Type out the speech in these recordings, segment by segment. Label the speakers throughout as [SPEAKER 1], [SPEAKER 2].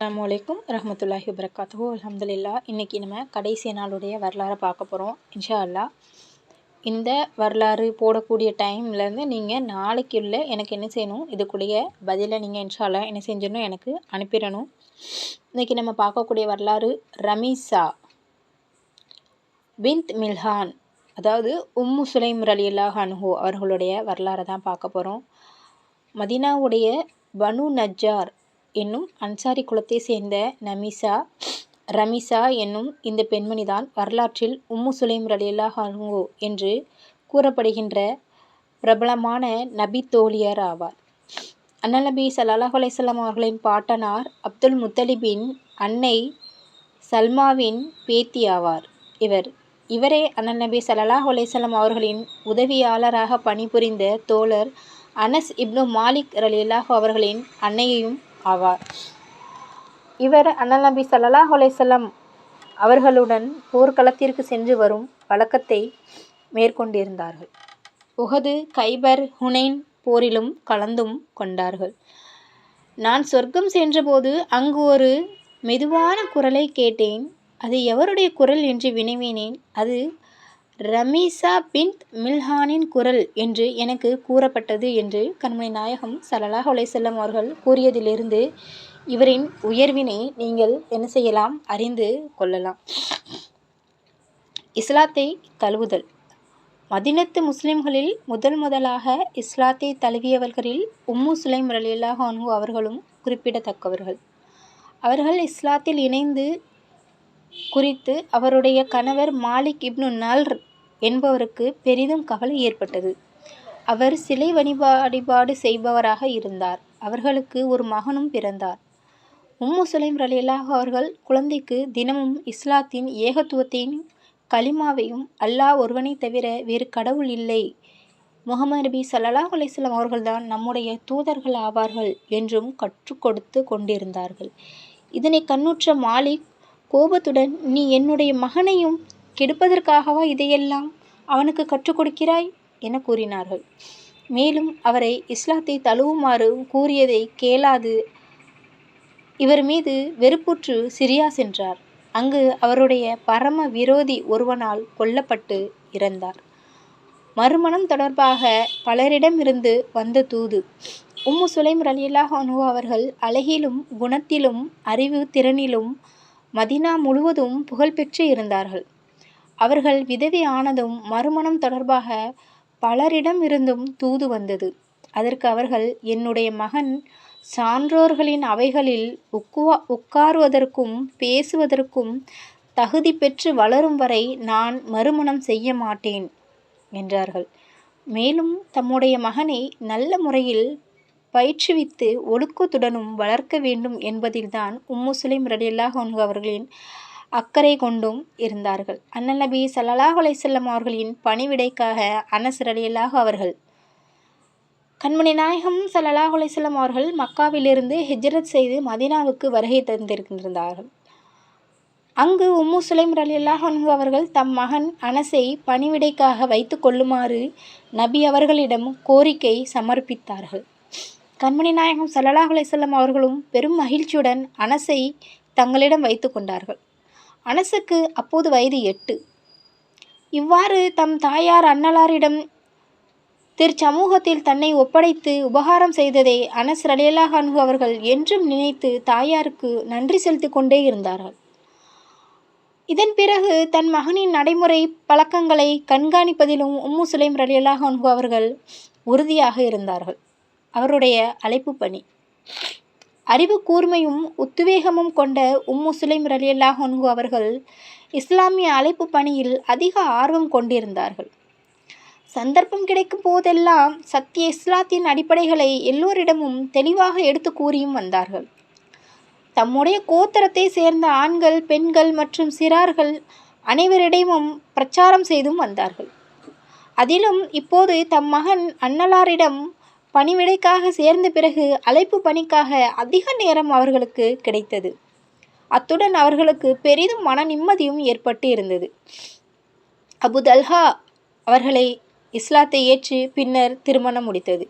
[SPEAKER 1] அஸ்ஸலாமு வலைக்கும் ரஹமத்துல்லாஹி வரகாத்து அலமதுல்லா இன்றைக்கி நம்ம கடைசி நாளுடைய வரலாறை பார்க்க போகிறோம் இன்ஷா அல்லாஹ் இந்த வரலாறு போடக்கூடிய டைம்லேருந்து நீங்கள் நாளைக்குள்ள எனக்கு என்ன செய்யணும் இதுக்குடைய பதிலை நீங்கள் இன்ஷா அல்லா என்ன செஞ்சிடணும் எனக்கு அனுப்பிடணும். இன்றைக்கி நம்ம பார்க்கக்கூடிய வரலாறு ரமீசா பிந்த் மில்ஹான் அதாவது உம்மு சுலைம் ரலியல்லாஹ் அனுஹு அவர்களுடைய வரலாறை தான் பார்க்க போகிறோம் மதினாவுடைய பனு நஜ்ஜார் என்னும் அன்சாரி குலத்தை சேர்ந்த நமிசா ரமிசா என்னும் இந்த பெண்மணிதான் வரலாற்றில் உம்மு சுலைம் ரலியல்லா அன்ஹு என்று கூறப்படுகின்ற பிரபலமான நபி தோழியர் ஆவார். அண்ணல் நபி சல்லாஹ் அலையம் அவர்களின் பாட்டனார் அப்துல் முத்தலிபின் அன்னை சல்மாவின் பேத்தி ஆவார். இவர் இவரே அண்ணல் நபி சல்லாஹ் அலையம் அவர்களின் உதவியாளராக பணிபுரிந்த தோழர் அனஸ் இப்னு மாலிக் ரலியல்லாஹோ அவர்களின் அன்னையையும் ஆவார். இவர் அண்ணல் நபி சல்லாஹ் அலையம் அவர்களுடன் போர்க்களத்திற்கு சென்று வரும் வழக்கத்தை மேற்கொண்டிருந்தார்கள். உகது கைபர் ஹுனைன் போரிலும் கலந்தும் கொண்டார்கள். நான் சொர்க்கம் சென்றபோது அங்கு ஒரு மெதுவான குரலை கேட்டேன். அது எவருடைய குரல் என்று வினவினேன். அது ரமீசா பின்த் மில்ஹானின் குரல் என்று எனக்கு கூறப்பட்டது என்று கண்மணி நாயகம் சலலாஹ் செல்லம் அவர்கள் கூறியதிலிருந்து இவரின் உயர்வினை நீங்கள் என்ன செய்யலாம்? அறிந்து கொள்ளலாம். இஸ்லாத்தை தழுவுதல். மதினத்து முஸ்லிம்களில் முதல் முதலாக இஸ்லாத்தை தழுவியவர்களில் உம்மு சுலைம் ரலியல்லாஹ் அன்ஹு அவர்களும் குறிப்பிடத்தக்கவர்கள். அவர்கள் இஸ்லாத்தில் இணைந்து குறித்து அவருடைய கணவர் மாலிக் இப்னு நல்ர் என்பவருக்கு பெரிதும் கவலை ஏற்பட்டது. அவர் சிலை வழிபாடு செய்பவராக இருந்தார். அவர்களுக்கு ஒரு மகனும் பிறந்தார். உம்மு சுலைம் ரலியல்லாஹ் அவர்கள் குழந்தைக்கு தினமும் இஸ்லாத்தின் ஏகத்துவத்தின் கலிமாவையும் அல்லாஹ் ஒருவனை தவிர வேறு கடவுள் இல்லை. முகமது நபி சல்லாஹ் அலிஸ்லாம் அவர்கள்தான் நம்முடைய தூதர்கள் ஆவார்கள் என்றும் கற்றுக் கொடுத்து கொண்டிருந்தார்கள். இதனை கண்ணுற்ற மாலிக் கோபத்துடன் நீ என்னுடைய மகனையும் கெடுப்பதற்காகவா இதையெல்லாம் அவனுக்கு கற்றுக் கொடுக்கிறாய்? என கூறினார்கள். மேலும் அவரை இஸ்லாத்தை தழுவுமாறு கூறியதை கேளாது இவர் மீது வெறுப்புற்று சிரியா சென்றார். அங்கு அவருடைய பரம விரோதி ஒருவனால் கொல்லப்பட்டு இறந்தார். மறுமணம் தொடர்பாக பலரிடமிருந்து வந்த தூது உம்மு சுலைம் ரலியல்லாஹ் அனு அவர்கள் அழகிலும் குணத்திலும் அறிவு திறனிலும் மதினா முழுவதும் புகழ்பெற்று இருந்தார்கள். அவர்கள் விதவி ஆனதும் மறுமணம் தொடர்பாக பலரிடம் இருந்தும் தூது வந்தது. அதற்கு அவர்கள் என்னுடைய மகன் சான்றோர்களின் அவைகளில் உக்குவா உட்காருவதற்கும் பேசுவதற்கும் தகுதி பெற்று வளரும் வரை நான் மறுமணம் செய்ய மாட்டேன் என்றார்கள். மேலும் தம்முடைய மகனை நல்ல முறையில் பயிற்றுவித்து ஒழுக்கத்துடனும் வளர்க்க வேண்டும் என்பதில்தான் உம்முசுலிம் ரலியல்லாஹ் அவர்களின் அக்கறை கொண்டும் இருந்தார்கள். அண்ணன் நபி சல்லாஹ் அலைசல்லம் அவர்களின் பணிவிடைக்காக அனஸ் அவர்கள் கண்மணி நாயகம் சல்லாஹ் அலைசல்லம் அவர்கள் மக்காவிலிருந்து ஹிஜ்ரத் செய்து மதினாவுக்கு வருகை தந்திருக்கின்றார்கள் அங்கு உம்மு சுலைம் ரலியல்லாஹ் அவர்கள் தம் மகன் அனசை பணிவிடைக்காக வைத்து கொள்ளுமாறு நபி அவர்களிடம் கோரிக்கை சமர்ப்பித்தார்கள். கண்மணி நாயகம் சல்லாஹ் அலைசல்லம் அவர்களும் பெரும் மகிழ்ச்சியுடன் அனசை தங்களிடம் வைத்து கொண்டார்கள். அனசுக்கு அப்போது வயது எட்டு. இவ்வாறு தம் தாயார் அன்னலாரிடம் திருச்சமூகத்தில் தன்னை ஒப்படைத்து உபகாரம் செய்ததை அனஸ் ரலியல்லா அன்ஹு அவர்கள் என்றும் நினைத்து தாயாருக்கு நன்றி செலுத்தி கொண்டே இருந்தார்கள். இதன் பிறகு தன் மகனின் நடைமுறை பழக்கங்களை கண்காணிப்பதிலும் உம்மு சுலைம் ரலியல்லா அன்ஹு அவர்கள் உறுதியாக இருந்தார்கள். அவருடைய அழைப்பு பணி. அறிவு கூர்மையும் உத்வேகமும் கொண்ட உம்மு சுலைம் ரலியல்லாஹ் அன்ஹு அவர்கள் இஸ்லாமிய அழைப்பு பணியில் அதிக ஆர்வம் கொண்டிருந்தார்கள். சந்தர்ப்பம் கிடைக்கும் போதெல்லாம் சத்திய இஸ்லாத்தின் அடிப்படைகளை எல்லோரிடமும் தெளிவாக எடுத்து கூறியும் வந்தார்கள். தம்முடைய கோத்தரத்தை சேர்ந்த ஆண்கள் பெண்கள் மற்றும் சிறார்கள் அனைவரிடமும் பிரச்சாரம் செய்தும் வந்தார்கள். அதிலும் இப்போது தம் மகன் அன்னலாரிடம் பணிவிடைக்காக சேர்ந்த பிறகு அழைப்பு பணிக்காக அதிக நேரம் அவர்களுக்கு கிடைத்தது. அத்துடன் அவர்களுக்கு பெரிதும் மன நிம்மதியும் ஏற்பட்டு இருந்தது. அபுதல்ஹா அவர்களை இஸ்லாத்தை ஏற்று பின்னர் திருமணம் முடித்தது.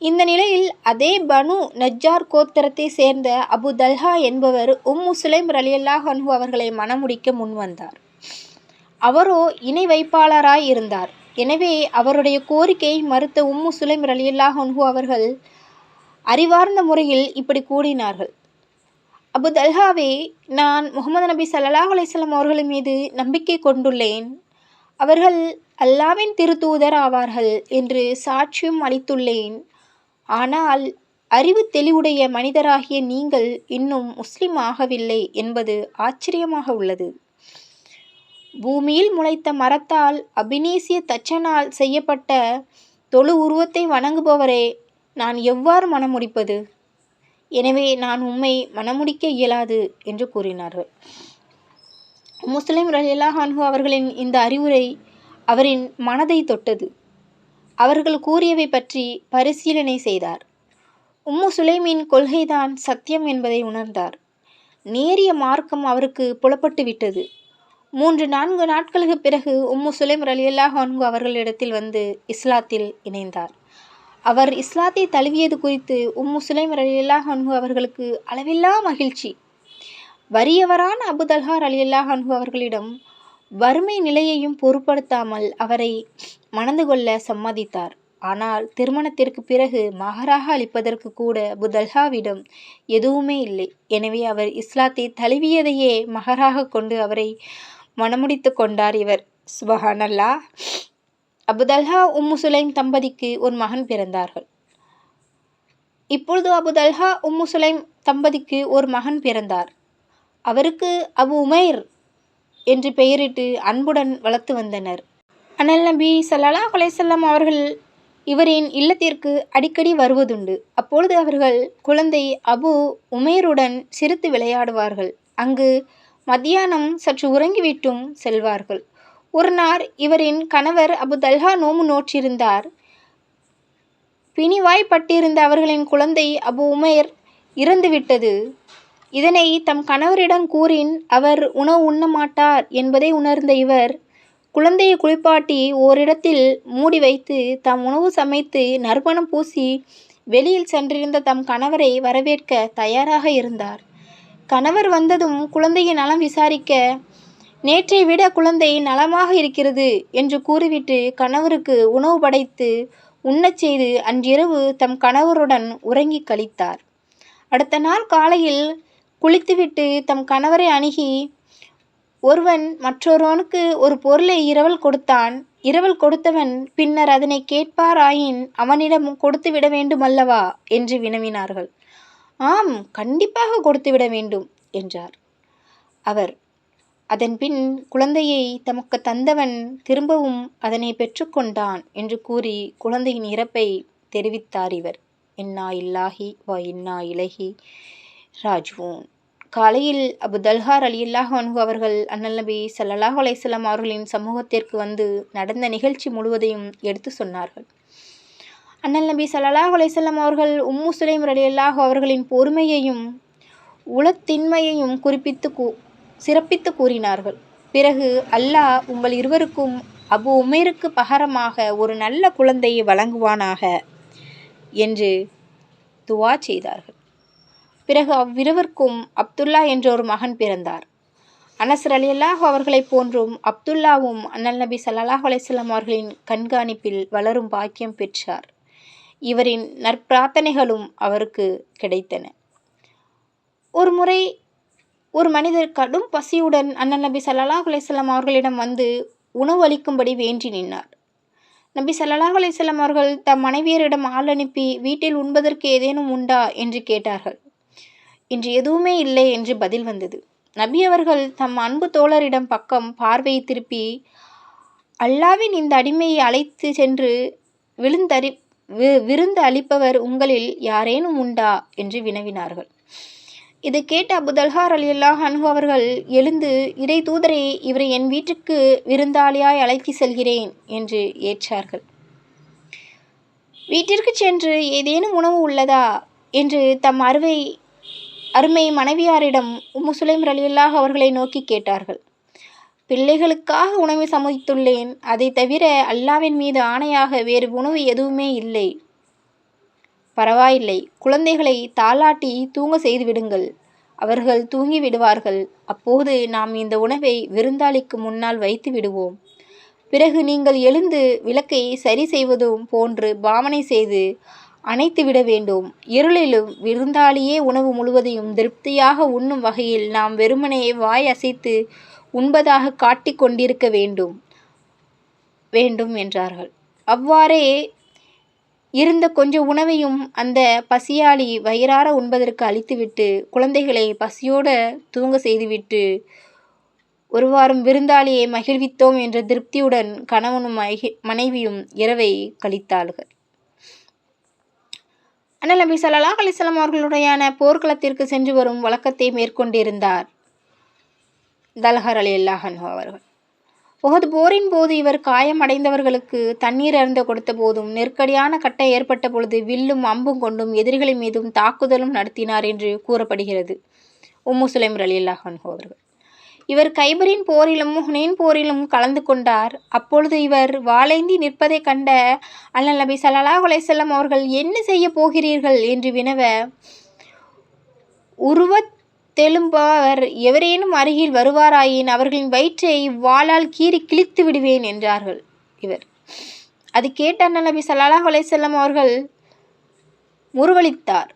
[SPEAKER 1] இந்த நிலையில் அதே பனு நஜ்ஜார் கோத்தரத்தை சேர்ந்த அபு தல்ஹா என்பவர் உம் சுலைம் ரலியல்லாஹ் அன்ஹு அவர்களை மணமுடிக்க முன்வந்தார். அவரோ இணை வைப்பாளராய் இருந்தார். எனவே அவருடைய கோரிக்கையை மறுத்த உம்மு சுலைம் ரலியல்லாஹ் அன்ஹு அவர்கள் அறிவார்ந்த முறையில் இப்படி கூறினார்கள். அபு தல்ஹாவே நான் முகமது நபி சல்லாஹ் அலிஸ்லாம் அவர்கள் அவர்களின் மீது நம்பிக்கை கொண்டுள்ளேன். அவர்கள் அல்லாவின் திருத்தூதர் ஆவார்கள் என்று சாட்சியம் அளித்துள்ளேன். ஆனால் அறிவு தெளிவுடைய மனிதராகிய நீங்கள் இன்னும் முஸ்லிம் ஆகவில்லை என்பது ஆச்சரியமாக உள்ளது. பூமியில் முளைத்த மரத்தால் அபினீசிய தச்சனால் செய்யப்பட்ட தொழு உருவத்தை வணங்குபவரே நான் எவ்வாறு மனமுடிப்பது? எனவே நான் உம்மை மணமுடிக்க இயலாது என்று கூறினார்கள். முஸ்லிம் ரலியல்லாஹு ஹான்ஹு அவர்களின் இந்த அறிவுரை அவரின் மனதை தொட்டது. அவர்கள் கூறியவை பற்றி பரிசீலனை செய்தார். உம்மு சுலைமின் கொள்கைதான் சத்தியம் என்பதை உணர்ந்தார். நேரிய மார்க்கம் அவருக்கு புலப்பட்டு விட்டது. மூன்று நான்கு நாட்களுக்கு பிறகு உம்மு சுலைம் ரலியல்லாஹு அன்ஹு அவர்களிடத்தில் வந்து இஸ்லாத்தில் இணைந்தார். அவர் இஸ்லாத்தை தழுவியது குறித்து உம்மு சுலைம் ரலியல்லாஹு அன்ஹு அவர்களுக்கு அளவில்லா மகிழ்ச்சி. வறியவரான அபுதல்ஹா ரலியல்லாஹு அன்ஹு அவர்களிடம் வறுமை நிலையையும் பொருட்படுத்தாமல் அவரை மணந்து கொள்ள சம்மதித்தார். ஆனால் திருமணத்திற்கு பிறகு மகராக அளிப்பதற்கு கூட அபுதல்ஹாவிடம் எதுவுமே இல்லை. எனவே அவர் இஸ்லாத்தை தழுவியதையே மகராக கொண்டு அவரை மணமுடித்து கொண்டார் இவர். சுபஹானல்லா. அபுதல்ஹா உம்மு சுலைம் தம்பதிக்கு ஒரு மகன் பிறந்தார்கள். இப்பொழுது அபுதல்ஹா உம்மு சுலைம் தம்பதிக்கு ஒரு மகன் பிறந்தார். அவருக்கு அபு உமைர் என்று பெயரிட்டு அன்புடன் வளர்த்து வந்தனர். அனல் நபி ஸல்லல்லாஹு அலைஹி அவர்கள் இவரின் இல்லத்திற்கு அடிக்கடி வருவதுண்டு. அப்பொழுது அவர்கள் குழந்தை அபு உமேருடன் சிரித்து விளையாடுவார்கள். அங்கு மத்தியானம் சற்று உறங்கிவிட்டும் செல்வார்கள். ஒரு நாள் இவரின் கணவர் அபு தல்ஹா நோம்பு நோற்றிருந்தார். பிணிவாய்ப்பட்டிருந்த அவர்களின் குழந்தை அபு உமேர் இறந்துவிட்டது. இதனை தம் கணவரிடம் கூறின் அவர் உணவு உண்ண மாட்டார் என்பதை உணர்ந்த இவர் குழந்தையை குளிப்பாட்டி ஓரிடத்தில் மூடி வைத்து தாம் உணவு சமைத்து நறுமணம் பூசி வெளியில் சென்றிருந்த தம் கணவரை வரவேற்க தயாராக இருந்தார். கணவர் வந்ததும் குழந்தையின் நலம் விசாரிக்க நேற்றை விட குழந்தை நலமாக இருக்கிறது என்று கூறிவிட்டு கணவருக்கு உணவு படைத்து உண்ணச் செய்து அன்றிரவு தம் கணவருடன் உறங்கி கழித்தார். அடுத்த நாள் காலையில் குளித்துவிட்டு தம் கணவரை அணுகி ஒருவன் மற்றொருவனுக்கு ஒரு பொருளை இரவல் கொடுத்தான். இரவல் கொடுத்தவன் பின்னர் அதனை கேட்பாராயின் அவனிடம் கொடுத்துவிட வேண்டுமல்லவா? என்று வினவினார்கள். ஆம் கண்டிப்பாக கொடுத்துவிட வேண்டும் என்றார். அவர் அதன்பின் குழந்தையை தமக்கு தந்தவன் திரும்பவும் அதனை பெற்றுக்கொண்டான் என்று கூறி குழந்தையின் இறப்பை தெரிவித்தார் இவர். இன்னா இல்லாஹி வா இன்னா இலகி ராஜ்வோன். காலையில் அபு தல்ஹார் அலியல்லாஹ் அன்ஹு அவர்கள் அண்ணல் நபி ஸல்லல்லாஹு அலைஹி அவர்களின் சமூகத்திற்கு வந்து நடந்த நிகழ்ச்சி முழுவதையும் எடுத்து சொன்னார்கள். அண்ணல் நபி சல்லாஹ் அலைஹி அவர்கள் உம்மு சுலைம் ரலியல்லாஹு அவர்களின் பொறுமையையும் உளத்தின்மையையும் குறிப்பித்து கூ சிறப்பித்து கூறினார்கள். பிறகு அல்லாஹ் உங்கள் இருவருக்கும் அபு உமேருக்கு பகரமாக ஒரு நல்ல குழந்தையை வழங்குவானாக என்று துவா செய்தார்கள். பிறகு அவ்விருவருக்கும் அப்துல்லா என்ற ஒரு மகன் பிறந்தார். அனசர் அலியல்லாஹ் அவர்களைப் போன்றும் அப்துல்லாவும் அண்ணல் நபி சல்லாஹ் அலைஹி அவர்களின் கண்காணிப்பில் வளரும் பாக்கியம் பெற்றார். இவரின் நற்பிரார்த்தனைகளும் அவருக்கு கிடைத்தன. ஒரு முறை ஒரு மனிதர் கடும் பசியுடன் அண்ணன் நபி சல்லாஹ் அலைஹி அவர்களிடம் வந்து உணவு அளிக்கும்படி வேண்டி நின்றார் நபி சல்லாஹ் அலைஹி அவர்கள் தம் மனைவியரிடம் ஆள் அனுப்பி வீட்டில் உண்பதற்கு ஏதேனும் உண்டா என்று கேட்டார்கள். இன்று எதுவுமே இல்லை என்று பதில் வந்தது. நபி அவர்கள் தம் அன்பு தோழரிடம் பக்கம் பார்வையை திருப்பி அல்லாவின் இந்த அடிமையை அழைத்து சென்று விழுந்தறி வி விருந்து அளிப்பவர் உங்களில் யாரேனும் உண்டா? என்று வினவினார்கள். இதை கேட்ட அபுதல்ஹார் அலியல்லாஹ் அன்ஹு அவர்கள் எழுந்து இறை தூதரை இவரை என் வீட்டுக்கு விருந்தாளியாய் அழைத்து செல்கிறேன் என்று ஏற்றார்கள். வீட்டிற்கு சென்று ஏதேனும் உணவு உள்ளதா? என்று தம் அருவை அருமை மனைவியாரிடம் உம்மு சுலைம் ரலியல்லாஹ் அவர்களை நோக்கி கேட்டார்கள். பிள்ளைகளுக்காக உணவை சமைத்துள்ளேன். அதை தவிர அல்லாவின் மீது ஆணையாக வேறு உணவு எதுவுமே இல்லை. பரவாயில்லை. குழந்தைகளை தாளாட்டி தூங்க செய்து விடுங்கள். அவர்கள் தூங்கி விடுவார்கள். அப்போது நாம் இந்த உணவை விருந்தாளிக்கு முன்னால் வைத்து விடுவோம். பிறகு நீங்கள் எழுந்து விளக்கை சரி செய்வதும் போன்று பாவனை செய்து அணைத்து விட வேண்டும். இருளிலும் விருந்தாளியே உணவு முழுவதையும் திருப்தியாக உண்ணும் வகையில் நாம் வெறுமனே வாய் அசைத்து உண்பதாக காட்டிக் கொண்டிருக்க வேண்டும். வேண்டும் என்றார்கள். அவ்வாறே இருந்த கொஞ்ச உணவையும் அந்த பசியாளி வயிறார உண்பதற்கு அளித்துவிட்டு குழந்தைகளை பசியோடு தூங்க செய்துவிட்டு ஒருவாறும் விருந்தாளியை மகிழ்வித்தோம் என்ற திருப்தியுடன் கணவனும் மனைவியும் இரவை கழித்தார்கள். அண்ணல் நபி சல்லாஹ் அலிஸ்லாம் அவர்களுடையான போர்க்களத்திற்கு சென்று வரும் வழக்கத்தை மேற்கொண்டிருந்தார். தல்ஹர் அலி அல்லாஹன் அவர்கள். உகது போரின் போது இவர் காயமடைந்தவர்களுக்கு தண்ணீர் அருந்த கொடுத்த போதும் நெருக்கடியான கட்டை ஏற்பட்ட பொழுது வில்லும் அம்பும் கொண்டும் எதிரிகளின் மீதும் தாக்குதலும் நடத்தினார் என்று கூறப்படுகிறது. உம்மு சுலைம் அலி அல்லாஹன் அவர்கள். இவர் கைபரின் போரிலும் ஹுனேன் போரிலும் கலந்து கொண்டார். அப்பொழுது இவர் வாளைந்தி நிற்பதை கண்ட அல்லல் நபி சல்லா அலைசல்லம் அவர்கள் என்ன செய்ய போகிறீர்கள்? என்று வினவ உருவத் தெலும்பாவர் எவரேனும் அருகில் வருவாராயின் அவர்களின் வயிற்றை வாளால் கீறி கிழித்து விடுவேன் என்றார்கள் இவர். அது கேட்ட நபி சல்லாஹ் அலைசல்லம் அவர்கள் முருவளித்தார்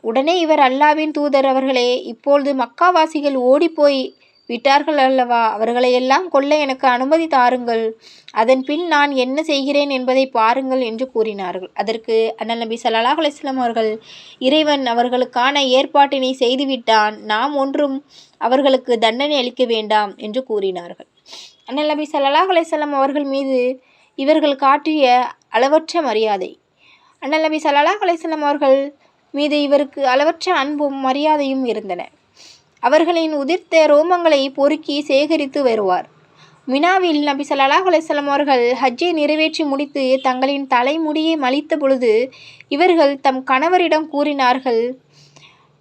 [SPEAKER 1] உடனே இவர் அல்லாவின் தூதர் அவர்களே இப்பொழுது மக்காவாசிகள் ஓடிப்போய் விட்டார்கள் அல்லவா? அவர்களையெல்லாம் கொல்ல எனக்கு அனுமதி தாருங்கள். அதன் பின் நான் என்ன செய்கிறேன் என்பதை பாருங்கள் என்று கூறினார்கள். அதற்கு அண்ணல் நபி சல்லாஹ் அலிஸ்லாம் அவர்கள் இறைவன் அவர்களுக்கான ஏற்பாட்டினை செய்துவிட்டான். நாம் ஒன்றும் அவர்களுக்கு தண்டனை அளிக்க வேண்டாம் என்று கூறினார்கள். அண்ணல் நபி சல்லாஹ் அலிஸ்லாம் அவர்கள் மீது இவர்கள் காட்டிய அளவற்ற மரியாதை. அண்ணல் நபி சல்லாஹ் அலிஸ்லாம் அவர்கள் மீது இவருக்கு அளவற்ற அன்பும் மரியாதையும் இருந்தன. அவர்களின் உதிர்த்த ரோமங்களை பொறுக்கி சேகரித்து வருவார். மினாவில் நபி சல்லாஹ் அலிஸ்லாம் அவர்கள் ஹஜ்ஜை நிறைவேற்றி முடித்து தங்களின் தலைமுடியை மலித்த பொழுது இவர்கள் தம் கணவரிடம் கூறினார்கள்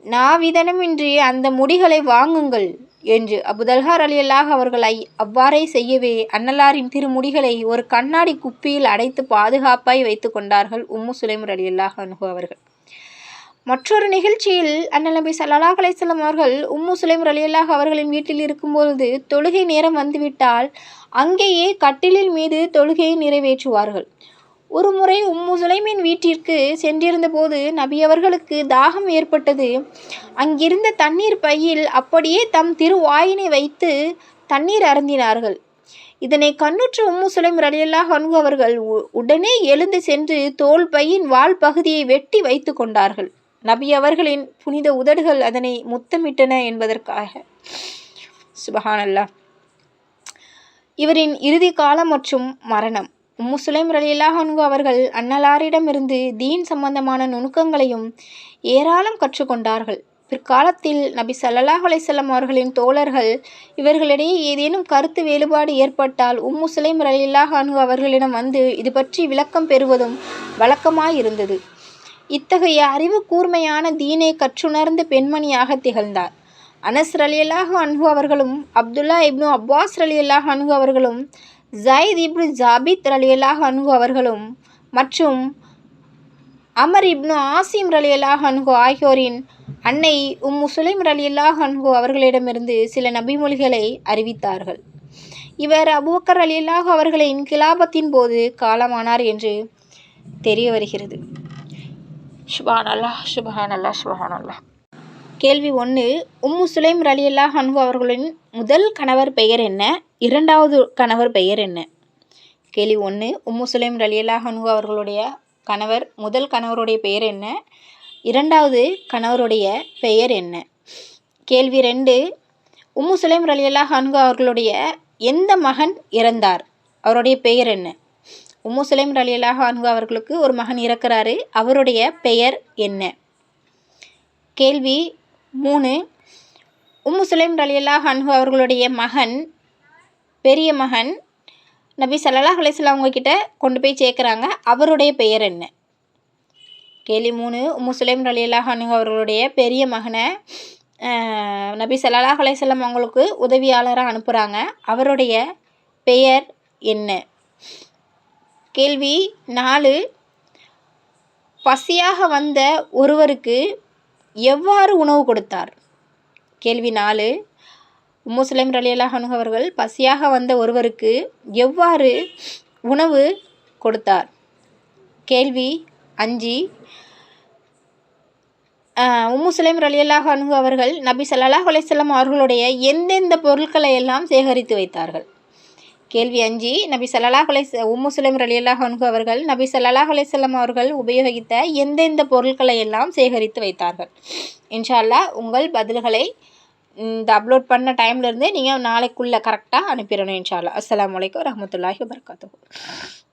[SPEAKER 1] நாவிதனமின்றி அந்த முடிகளை வாங்குங்கள் என்று. அபுதல்ஹார் அலி அல்லாஹ் அவர்களை அவ்வாறே செய்யவே அன்னலாரின் திருமுடிகளை ஒரு கண்ணாடி குப்பியில் அடைத்து பாதுகாப்பாய் வைத்து கொண்டார்கள் உம்மு சுலைமர் அலி அல்லாஹ் அனுகு அவர்கள். மற்றொரு நிகழ்ச்சியில் அண்ணல் நபி சல்லாஹ் அலையம் அவர்கள் உம்மு சுலைம் ரலியல்லாஹ் அவர்களின் வீட்டில் இருக்கும்பொழுது தொழுகை நேரம் வந்துவிட்டால் அங்கேயே கட்டிலில் மீது தொழுகையை நிறைவேற்றுவார்கள். ஒரு முறை உம்மு சுலைமின் வீட்டிற்கு சென்றிருந்த போது நபி அவர்களுக்கு தாகம் ஏற்பட்டது. அங்கிருந்த தண்ணீர் பையில் அப்படியே தம் திருவாயினை வைத்து தண்ணீர் அருந்தினார்கள். இதனை கண்ணுற்ற உம்மு சுலைம் ரலியல்லாஹ் அன்பு அவர்கள் உடனே எழுந்து சென்று தோல் பையின் வால் பகுதியை வெட்டி வைத்து கொண்டார்கள். நபி அவர்களின் புனித உதடுகள் அதனை முத்தமிட்டன என்பதற்காக. சுபஹானல்லா. இவரின் இறுதி காலம் மற்றும் மரணம். உம்மு சுலைம் ரலியல்லாஹன்கு அவர்கள் அன்னலாரிடமிருந்து தீன் சம்பந்தமான நுணுக்கங்களையும் ஏராளம் கற்றுக்கொண்டார்கள். பிற்காலத்தில் நபி சல்லாஹ் அலைசல்லம் அவர்களின் தோழர்கள் இவர்களிடையே ஏதேனும் கருத்து வேறுபாடு ஏற்பட்டால் உம்மு சுலைம் ரலில்லாஹ் அவர்களிடம் வந்து இது பற்றி விளக்கம் பெறுவதும் வழக்கமாயிருந்தது. இத்தகைய அறிவு கூர்மையான தீனை கற்றுணர்ந்த பெண்மணியாக திகழ்ந்தார். அனஸ் ரலியல்லாஹு அன்ஹு அவர்களும் அப்துல்லா இப்னு அப்பாஸ் ரலியல்லாஹ் அன்ஹு அவர்களும் ஜயத் இப்னு ஜாபித் ரலியல்லாஹ் அன்ஹு அவர்களும் மற்றும் அமர் இப்னு ஆசிம் ரலியல்லாஹ் அன்ஹு ஆகியோரின் அன்னை உம் சுலைம் ரலியல்லாஹ் அன்ஹு அவர்களிடமிருந்து சில நபிமொழிகளை அறிவித்தார்கள். இவர் அபூக்கர் அலியல்லாஹ் அவர்களின் கிலாபத்தின் போது காலமானார் என்று தெரிய வருகிறது. சுபான் அல்லாஹ் சுபஹான் அல்லாஹ் சுபஹான் அல்லாஹ் கேள்வி ஒன்று உம்மு சுலைம் ரலி அல்லாஹ் அன்பு அவர்களின் முதல் கணவர் பெயர் என்ன? இரண்டாவது கணவர் பெயர் என்ன? கேள்வி ஒன்று உம்மு சுலைம் அலி அல்லாஹ் அன்பு அவர்களுடைய கணவர் முதல் கணவருடைய பெயர் என்ன? இரண்டாவது கணவருடைய பெயர் என்ன? கேள்வி ரெண்டு உம்மு சுலைம் அலி அல்லாஹ் அன்பு அவர்களுடைய எந்த மகன் இறந்தார்? அவருடைய பெயர் என்ன? உம்மு சுலைம் அலி அன்பு அவர்களுக்கு ஒரு மகன் இறக்கிறாரு. அவருடைய பெயர் என்ன? கேள்வி மூணு. உம்மு சுலைம் ரலியல்லாஹ் அன்பு அவர்களுடைய மகன் பெரிய மகன் நபி சல்லாஹ் அலிஸ்லாம் அவங்கக்கிட்ட கொண்டு போய் சேர்க்குறாங்க. அவருடைய பெயர் என்ன? கேள்வி மூணு. உம்மு சுலைம் ரலியல்லாஹ் அவர்களுடைய பெரிய மகனை நபி சல்லாஹ் அலையம் அவங்களுக்கு உதவியாளராக அனுப்புகிறாங்க அவருடைய பெயர் என்ன? கேள்வி நாலு. பசியாக வந்த ஒருவருக்கு எவ்வாறு உணவு கொடுத்தார்? கேள்வி நாலு. முஸ்லிம் ரலியலாக அவர்கள் பசியாக வந்த ஒருவருக்கு எவ்வாறு உணவு கொடுத்தார்? கேள்வி அஞ்சு. உம்மு சுலைம் ரலியல்லாஹ் அன்ஹு அவர்கள் நபி சல்லாஹ் அலைஹி அவர்களுடைய எந்தெந்த பொருட்களை எல்லாம் சேகரித்து வைத்தார்கள்? கேள்வி அஞ்சு நபி ஸல்லல்லாஹு அலைஹி உம்மு சுலைம் ரலியல்லாஹு அன்ஹு அவர்கள் நபி ஸல்லல்லாஹு செல்லம் அவர்கள் உபயோகித்த எந்தெந்த பொருட்களை எல்லாம் சேகரித்து வைத்தார்கள். இன்ஷால்லா உங்கள் பதில்களை இந்த அப்லோட் பண்ண டைம்லேருந்து நீங்கள் நாளைக்குள்ளே கரெக்டாக அனுப்பிடணும் இன்ஷால்லா அஸ்லாம் வலைக்கம் அலைக்கும் வரஹ்மத்துல்லாஹி